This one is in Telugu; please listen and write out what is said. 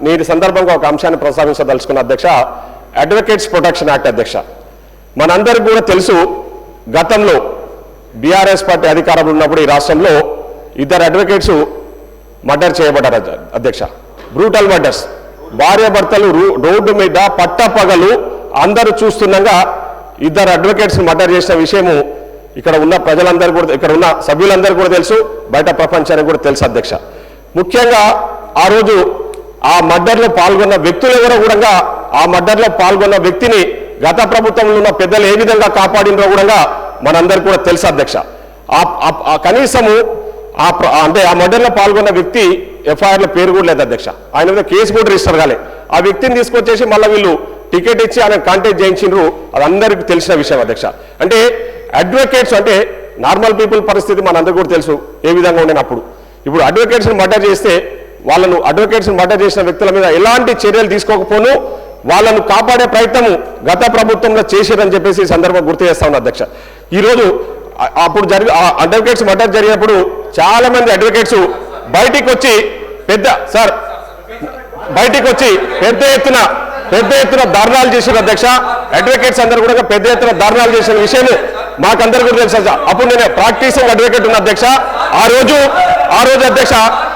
నేను సందర్భంగా ఒక అంశాన్ని ప్రస్తావించదలుచుకున్న అధ్యక్ష అడ్వకేట్స్ ప్రొటెక్షన్ యాక్ట్ అధ్యక్ష. మనందరికి కూడా తెలుసు గతంలో బీఆర్ఎస్ పార్టీ అధికారంలో ఉన్నప్పుడు ఈ రాష్ట్రంలో ఇద్దరు అడ్వకేట్స్ మర్డర్ చేయబడ్డారు అధ్యక్ష. బ్రూటల్ మర్డర్స్ భార్యాభర్తలు రూ- రోడ్డు మీద పట్టపగలు అందరూ చూస్తుండగా ఇద్దరు అడ్వకేట్స్ మర్డర్ చేసిన విషయము ఇక్కడ ఉన్న ప్రజలందరూ కూడా ఇక్కడ ఉన్న సభ్యులందరూ కూడా తెలుసు బయట ప్రపంచానికి కూడా తెలుసు అధ్యక్ష. ముఖ్యంగా ఆ రోజు ఆ మర్డర్లో పాల్గొన్న వ్యక్తులు ఎవరో కూడా ఆ మర్డర్లో పాల్గొన్న వ్యక్తిని గత ప్రభుత్వంలో ఉన్న పెద్దలు ఏ విధంగా కాపాడినో కూడా మనందరికీ కూడా తెలుసు అధ్యక్ష. ఆ- కనీసము ఆ అంటే ఆ మర్డర్లో పాల్గొన్న వ్యక్తి ఎఫ్ఐఆర్లో పేరు కూడా లేదు అధ్యక్ష. ఆయన మీద కేసు కూడా రిజిస్టర్ కాలే. ఆ వ్యక్తిని తీసుకొచ్చేసి మళ్ళీ వీళ్ళు టికెట్ ఇచ్చి ఆయన కాంటాక్ట్ చేయించిండ్రు అది అందరికీ తెలిసిన విషయం అధ్యక్ష. అంటే అడ్వకేట్స్ అంటే నార్మల్ పీపుల్ పరిస్థితి మనందరికీ కూడా తెలుసు ఏ విధంగా ఉండేనప్పుడు. ఇప్పుడు అడ్వకేట్స్ని మర్డర్ చేస్తే వాళ్ళను అడ్వకేట్స్ని మర్డర్ చేసిన వ్యక్తుల మీద ఎలాంటి చర్యలు తీసుకోకపోను వాళ్ళను కాపాడే ప్రయత్నము గత ప్రభుత్వంలో చేశారని చెప్పేసి ఈ సందర్భం గుర్తు చేస్తా ఉన్నా అధ్యక్ష. ఈరోజు అప్పుడు జరిగి అడ్వకేట్స్ మర్డర్ జరిగినప్పుడు చాలా మంది అడ్వకేట్స్ బయటికి వచ్చి పెద్ద సార్ బయటికి వచ్చి పెద్ద ఎత్తున పెద్ద ఎత్తున ధర్నాలు చేసిన అధ్యక్ష. అడ్వకేట్స్ అందరూ కూడా పెద్ద ఎత్తున ధర్నాలు చేసిన విషయం మాకందరికీ తెలుసు అప్పుడు నేను ప్రాక్టీసింగ్ అడ్వకేట్ ఉన్న అధ్యక్ష. ఆ రోజు ఆ రోజు అధ్యక్ష